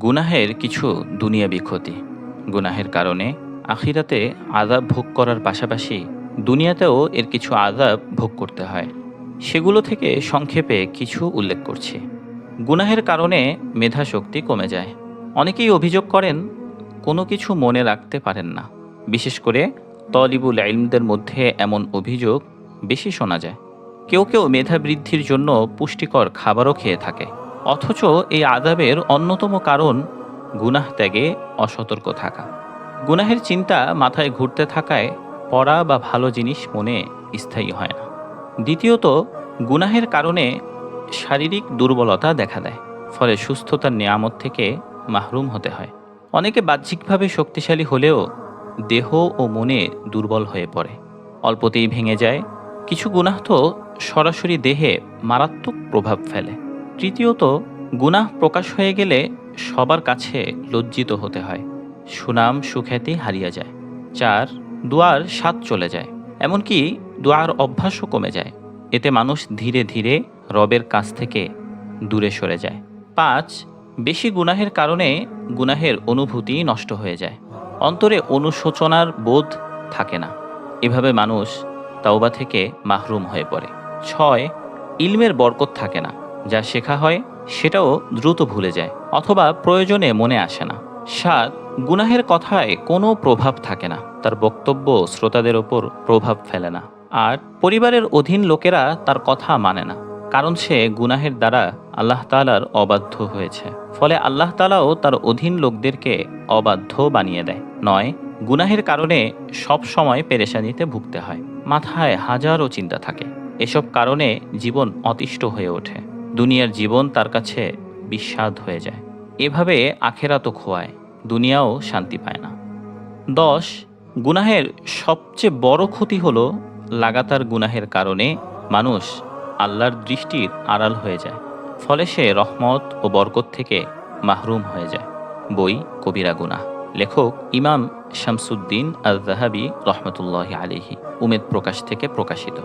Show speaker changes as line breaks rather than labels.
গুনাহের কিছু দুনিয়াবি ক্ষতি। গুনাহের কারণে আখিরাতে আযাব ভোগ করার পাশাপাশি দুনিয়াতেও এর কিছু আযাব ভোগ করতে হয়। সেগুলো থেকে সংক্ষেপে কিছু উল্লেখ করছি। গুনাহের কারণে মেধা শক্তি কমে যায়। অনেকেই অভিযোগ করেন, কোনো কিছু মনে রাখতে পারেন না। বিশেষ করে তলিবুল ইলমদের মধ্যে এমন অভিযোগ বেশি শোনা যায়। কেউ কেউ মেধা বৃদ্ধির জন্য পুষ্টিকর খাবারও খেয়ে থাকে। অথচ এই আদাবের অন্যতম কারণ গুনাহ ত্যাগে অসতর্ক থাকা। গুনাহের চিন্তা মাথায় ঘুরতে থাকায় পড়া বা ভালো জিনিস মনে স্থায়ী হয় না। দ্বিতীয়ত, গুনাহের কারণে শারীরিক দুর্বলতা দেখা দেয়, ফলে সুস্থতার নিয়ামত থেকে মাহরুম হতে হয়। অনেকে বাহ্যিকভাবে শক্তিশালী হলেও দেহ ও মনে দুর্বল হয়ে পড়ে, অল্পতেই ভেঙে যায়। কিছু গুনাহ তো সরাসরি দেহে মারাত্মক প্রভাব ফেলে। তৃতীয়ত, গুনাহ প্রকাশ হয়ে গেলে সবার কাছে লজ্জিত হতে হয়। সুনাম সুখ্যাতি হারিয়ে যায়। চার, দুয়ার স্বাদ চলে যায়। এমনকি দোয়ার অভ্যাসও কমে যায়। এতে মানুষ ধীরে ধীরে রবের কাছ থেকে দূরে সরে যায়। পাঁচ, বেশি গুনাহের কারণে গুনাহের অনুভূতি নষ্ট হয়ে যায়। অন্তরে অনুশোচনার বোধ থাকে না। এভাবে মানুষ তাওবা থেকে মাহরুম হয়ে পড়ে। ছয়, ইলমের বরকত থাকে না। যা শেখা হয় সেটাও দ্রুত ভুলে যায় অথবা প্রয়োজনে মনে আসে না। সাত গুনাহের কথায় কোনো প্রভাব থাকে না। তার বক্তব্য শ্রোতাদের ওপর প্রভাব ফেলে না। আর পরিবারের অধীন লোকেরা তার কথা মানে না। কারণ সে গুনাহের দ্বারা আল্লাহ তালার অবাধ্য হয়েছে। ফলে আল্লাহ তালাও তার অধীন লোকদেরকে অবাধ্য বানিয়ে দেয়। নয়, গুনাহের কারণে সব সময় পেরেশানিতে ভুগতে হয়। মাথায় হাজারো চিন্তা থাকে। এসব কারণে জীবন অতিষ্ঠ হয়ে ওঠে। দুনিয়ার জীবন তার কাছে বিস্বাদ হয়ে যায়। এভাবে আখেরাতও খোয়ায়, দুনিয়াও শান্তি পায় না। দশ, গুনাহের সবচেয়ে বড় ক্ষতি হলো লাগাতার গুনাহের কারণে মানুষ আল্লাহর দৃষ্টির আড়াল হয়ে যায়, ফলে সে রহমত ও বরকত থেকে মাহরুম হয়ে যায়। বই, কবিরা গুনাহ। লেখক ইমাম শামসুদ্দিন আল জাহাবি রহমতুল্লাহ আলিহি উমেদ প্রকাশ থেকে প্রকাশিত।